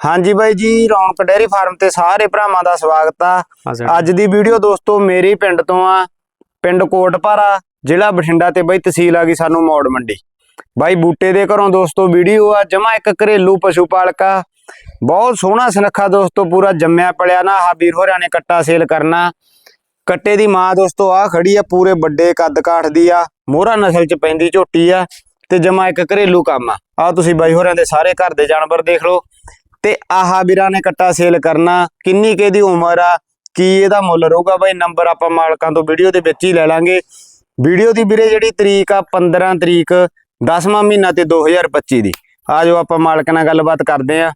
ਹਾਂਜੀ ਬਾਈ ਜੀ ਰੌਣਕ ਡੇਅਰੀ ਫਾਰਮ ਤੇ ਸਾਰੇ ਭਰਾਵਾਂ ਦਾ ਸਵਾਗਤ ਆ। ਅੱਜ ਦੀ ਵੀਡੀਓ ਦੋਸਤੋ ਮੇਰੇ ਪਿੰਡ ਤੋਂ ਆ ਪਿੰਡ ਕੋਟਪਾਰਾ ਜ਼ਿਲ੍ਹਾ ਬਠਿੰਡਾ ਤੇ ਬਾਈ ਤਹਿਸੀਲ ਆ ਗਈ ਸਾਨੂੰ ਮੌੜ ਮੰਡੀ। ਬਾਈ ਬੂਟੇ ਦੇ ਘਰੋਂ ਦੋਸਤੋ ਵੀਡੀਓ ਆ ਜਮਾ ਇੱਕ ਘਰੇਲੂ ਪਸ਼ੂ ਪਾਲਕਾ ਬਹੁਤ ਸੋਹਣਾ ਸੁਨੱਖਾ ਦੋਸਤੋ ਪੂਰਾ ਜੰਮਿਆ ਪਲਿਆ ਨਾ ਆਹ ਵੀਰ ਹੋਰਾਂ ਨੇ ਕੱਟਾ ਸੇਲ ਕਰਨਾ। ਕੱਟੇ ਦੀ ਮਾਂ ਦੋਸਤੋ ਆ ਖੜੀ ਆ ਪੂਰੇ ਵੱਡੇ ਕੱਦ ਕਾਠ ਦੀ ਆ ਮੋਹਰਾ ਨਸਲ ਚ ਪੈਂਦੀ ਝੋਟੀ ਆ ਤੇ ਜਮਾ ਇੱਕ ਘਰੇਲੂ ਕੰਮ ਆ। ਆ ਤੁਸੀਂ ਬਾਈ ਹੋਰਾਂ ਦੇ ਸਾਰੇ ਘਰ ਦੇ ਜਾਨਵਰ ਦੇਖ ਲਓ। ਤੇ ਆਹ ਵੀਰਾਂ ਨੇ ਕੱਟਾ ਸੇਲ ਕਰਨਾ। ਕਿੰਨੀ ਕੇ ਦੀ ਉਮਰ ਆ? ਕੀ ਇਹਦਾ ਮੁੱਲ ਰਹੂਗਾ? ਬਾਈ ਨੰਬਰ ਆਪਾਂ ਮਾਲਕਾਂ ਤੋਂ ਵੀਡੀਓ ਦੇ ਵਿੱਚ ਹੀ ਲੈ ਲਾਂਗੇ। ਵੀਡੀਓ ਦੀ ਵੀਰੇ ਜਿਹੜੀ ਤਰੀਕ ਆ 15 ਤਰੀਕ 10ਵਾਂ ਮਹੀਨਾ ਤੇ 2025 ਦੀ। ਆ ਜੋ ਆਪਾਂ ਮਾਲਕ ਨਾਲ ਗੱਲਬਾਤ ਕਰਦੇ ਆ।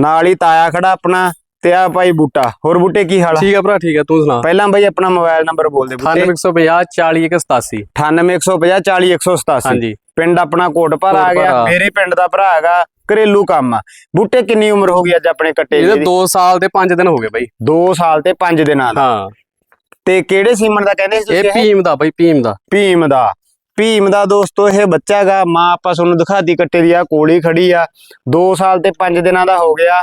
ਨਾਲ ਹੀ ਤਾਇਆ ਖੜਾ ਆਪਣਾ ਤੇ ਆ ਭਾਈ ਬੂਟਾ। ਹੋਰ ਬੂਟੇ ਕੀ ਹਾਲ ਆ? ਠੀਕ ਹੈ ਭਰਾ ਠੀਕ ਹੈ ਤੂੰ ਸੁਣਾ। ਪਹਿਲਾਂ ਬਾਈ ਆਪਣਾ ਮੋਬਾਈਲ ਨੰਬਰ ਬੋਲ ਦੇ ਬੂਟੇ। 9150 40187 98150 40187 ਹਾਂਜੀ। ਪਿੰਡ ਆਪਣਾ ਕੋਟਪਾਰਾ ਆ ਗਿਆ। ਮੇਰੇ ਪਿੰਡ ਦਾ ਭਰਾ ਹੈਗਾ। ਘਰੇਲੂ ਕੰਮ ਆ। ਬੂਟੇ ਕਿੰਨੀ ਉਮਰ ਹੋ ਗਈ ਅੱਜ ਆਪਣੇ ਕੱਟੇ ਇਹਦੇ ਦੀ? 2 ਸਾਲ ਤੇ 5 ਦਿਨ ਹੋ ਗਏ ਬਾਈ। 2 ਸਾਲ ਤੇ 5 ਦਿਨਾਂ ਦਾ। ਹਾਂ। ਤੇ ਕਿਹੜੇ ਸੀਮਨ ਦਾ ਕਹਿੰਦੇ ਸੀ ਇਹ ਤੁਸੀਂ ਇਹ? ਭੀਮ ਦਾ ਬਾਈ ਭੀਮ ਦਾ। ਭੀਮ ਦਾ। ਭੀਮ ਦਾ ਦੋਸਤੋ ਇਹ ਬੱਚਾ ਹੈਗਾ ਮਾਂ ਆਪਾਂ ਤੁਹਾਨੂੰ ਦਿਖਾਤੀ ਕੱਟੇ ਦੀ ਆ ਕੋਲੀ ਖੜੀ ਆ। 2 ਸਾਲ ਤੇ 5 ਦਿਨਾਂ ਦਾ ਹੋ ਗਿਆ।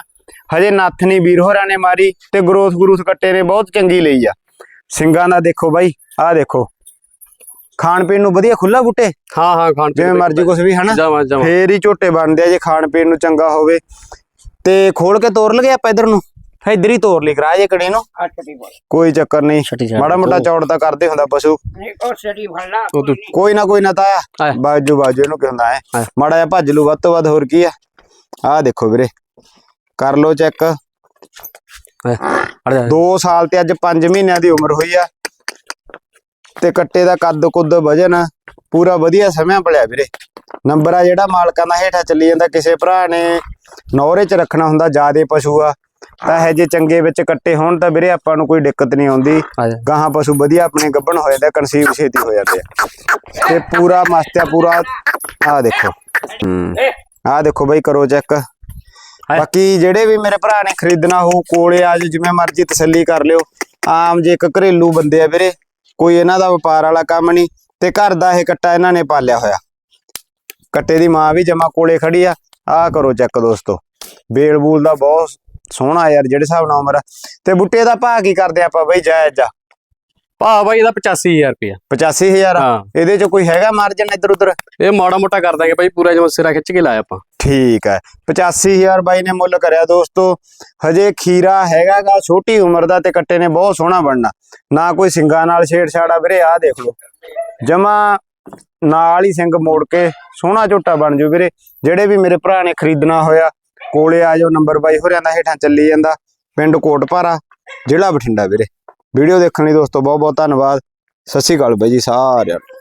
ਹਜੇ ਨੱਥ ਨਹੀਂ ਵੀਰ ਹੋਰਾਂ ਨੇ ਮਾਰੀ ਤੇ ਗਰੋਥ ਗਰੂਥ ਕੱਟੇ ਨੇ ਬਹੁਤ ਚੰਗੀ ਲਈ ਆ। ਸਿੰਗਾਂ ਦਾ ਦੇਖੋ ਬਾਈ ਆਹ ਦੇਖੋ। ਖਾਣ ਪੀਣ ਨੂੰ ਵਧੀਆ ਖੁੱਲਾ ਬੂਟੇ? ਹਾਂ ਹਾਂ ਖਾਣ ਜਿਵੇਂ ਮਰਜ਼ੀ ਕੁਝ ਵੀ ਹਨਾ? ਜਮਾ ਜਮਾ। ਫੇਰ ਹੀ ਝੋਟੇ ਬਣਦੇ ਆ ਜੇ ਖਾਣ ਪੀਣ ਨੂੰ ਚੰਗਾ ਹੋਵੇ। ਤੇ ਖੋਲ ਕੇ ਤੋਰ ਲਗੇ ਆਪਾਂ ਇਧਰ ਨੂੰ? ਇਧਰ ਹੀ ਤੋਰ ਲਈ ਕਰਾ ਜੇ ਕੜੇ ਨੂੰ। ਅੱਠ ਦੀ ਬੋਲ। ਕੋਈ ਚੱਕਰ ਨਹੀਂ। ਮਾੜਾ ਮੋਟਾ ਚੌੜ ਤਾਂ ਕਰਦੇ ਹੁੰਦਾ ਪਸ਼ੂ। ਕੋਈ ਨਾ ਕੋਈ ਨਾ ਤਾਂ। ਬਾਜੂ ਬਾਜੂ ਇਹਨੂੰ ਕੀ ਹੁੰਦਾ ਹੈ। ਮਾੜਾ ਜਿਹਾ ਭੱਜ ਲੂ ਵੱਧ ਤੋਂ ਵੱਧ ਹੋਰ ਕੀ ਆ? ਆਹ ਦੇਖੋ ਵੀਰੇ। ਕਰ ਲੋ ਚੈੱਕ। 2 ਸਾਲ ਤੇ ਅੱਜ 5 ਮਹੀਨਿਆਂ ਦੀ ਉਮਰ ਹੋਈ ਆ। ਤੇ ਕੱਟੇ ਦਾ ਕੱਦ ਕੁੱਦ ਵਜਨ ਪੂਰਾ ਵਧੀਆ ਸਮਿਆਂ ਪਲਿਆ ਵੀਰੇ। ਨੰਬਰ ਆ ਜਿਹੜਾ ਮਾਲਕਾਂ ਦਾ ਹੇਠਾਂ ਚੱਲੀ ਜਾਂਦਾ ਕਿਸੇ ਭਰਾ ਨੇ ਨੌਰੇ 'ਚ ਰੱਖਣਾ ਹੁੰਦਾ ਜਿਆਦੇ ਪਸ਼ੂ ਆ ਤਾਂ ਇਹ ਜੇ ਚੰਗੇ ਵਿੱਚ ਕੱਟੇ ਹੋਣ ਤਾਂ ਵੀਰੇ ਆਪਾਂ ਨੂੰ ਕੋਈ ਦਿੱਕਤ ਨਹੀਂ ਆਉਂਦੀ। ਆ ਗਾਹਾਂ ਪਸ਼ੂ ਵਧੀਆ ਆਪਣੇ ਗੱਭਣ ਹੋ ਜਾਂਦੇ ਕਨਸੀਵ ਛੇਤੀ ਹੋ ਜਾਂਦੇ ਆ। ਤੇ ਪੂਰਾ ਮਸਤਿਆ ਪੂਰਾ ਆਹ ਦੇਖੋ। ਹੂੰ ਆਹ ਦੇਖੋ ਬਈ ਕਰੋ ਚੈੱਕ। ਬਾਕੀ ਜਿਹੜੇ ਵੀ ਮੇਰੇ ਭਰਾ ਨੇ ਖਰੀਦਣਾ ਹੋ ਕੋਲੇ ਆ ਜਿਵੇਂ ਮਰਜ਼ੀ ਤਸੱਲੀ ਕਰ ਲਿਓ। ਆਮ ਜੇ ਇੱਕ ਘਰੇਲੂ ਬੰਦੇ ਆ ਵੀਰੇ ਕੋਈ ਇਹਨਾਂ ਦਾ ਵਪਾਰ ਵਾਲਾ ਕੰਮ ਨਹੀਂ ਤੇ ਘਰ ਦਾ ਇਹ ਕੱਟਾ ਇਹਨਾਂ ਨੇ ਪਾਲਿਆ ਹੋਇਆ। ਕੱਟੇ ਦੀ ਮਾਂ ਵੀ ਜਮਾ ਕੋਲੇ ਖੜੀ ਆ। ਆਹ ਕਰੋ ਚੈੱਕ ਦੋਸਤੋ। ਬੇਲ ਬੂਲ ਦਾ ਬਹੁਤ ਸੋਹਣਾ ਯਾਰ, ਜਿਹੜੇ ਹਿਸਾਬ ਨਾਲ ਉਮਰ ਆ। ਤੇ ਬੁੱਟੇ ਦਾ ਭਾਅ ਕੀ ਕਰਦੇ ਆਪਾਂ ਬਈ ਜਾਇਜ਼ ਆ? ਭਾ ਬਾਈ ਇਹਦਾ 85000 ਰੁਪਇਆ। 85000 ਆ। ਹਾਂ। ਇਹਦੇ ਚ ਕੋਈ ਹੈਗਾ ਮਾਰਜਨ ਇੱਧਰ ਉੱਧਰ? ਇਹ ਮਾੜਾ ਮੋਟਾ ਕਰ ਦਾਂਗੇ ਬਾਈ ਪੂਰਾ ਜਮਾ ਸਿਰਾ ਖਿੱਚ ਕੇ ਲਾਇਆ ਆਪਾਂ। ਠੀਕ ਹੈ 85000 ਬਾਈ ਨੇ ਮੁੱਲ ਕਰਿਆ ਦੋਸਤੋ। ਹਜੇ ਖੀਰਾ ਹੈਗਾਗਾ ਛੋਟੀ ਉਮਰ ਦਾ ਤੇ ਕੱਟੇ ਨੇ ਬਹੁਤ ਸੋਹਣਾ ਬਣਨਾ। ਨਾ ਕੋਈ ਸਿੰਗਾਂ ਨਾਲ ਛੇੜਛਾੜਾ ਵੀਰੇ ਆਹ ਦੇਖ ਲਓ। ਜਮਾ ਨਾਲ ਹੀ ਸਿੰਘ ਮੋੜ ਕੇ ਸੋਹਣਾ ਝੋਟਾ ਬਣ ਜੂ ਵੀਰੇ। ਜਿਹੜੇ ਵੀ ਮੇਰੇ ਭਰਾ ਨੇ ਖਰੀਦਣਾ ਹੋਇਆ ਕੋਲੇ ਆ ਜਾਓ ਨੰਬਰ ਬਾਈ ਹੋਰਿਆਂ ਦਾ ਹੇਠਾਂ ਚੱਲੀ ਜਾਂਦਾ। ਪਿੰਡ ਕੋਟਪਾਰਾ ਜ਼ਿਲ੍ਹਾ ਬਠਿੰਡਾ ਵੀਰੇ। ਵੀਡੀਓ ਦੇਖਣ ਲਈ ਦੋਸਤੋ ਬਹੁਤ ਬਹੁਤ ਧੰਨਵਾਦ। ਸਤਿ ਸ਼੍ਰੀ ਅਕਾਲ ਬਾਈ ਜੀ ਸਾਰਿਆਂ ਨੂੰ।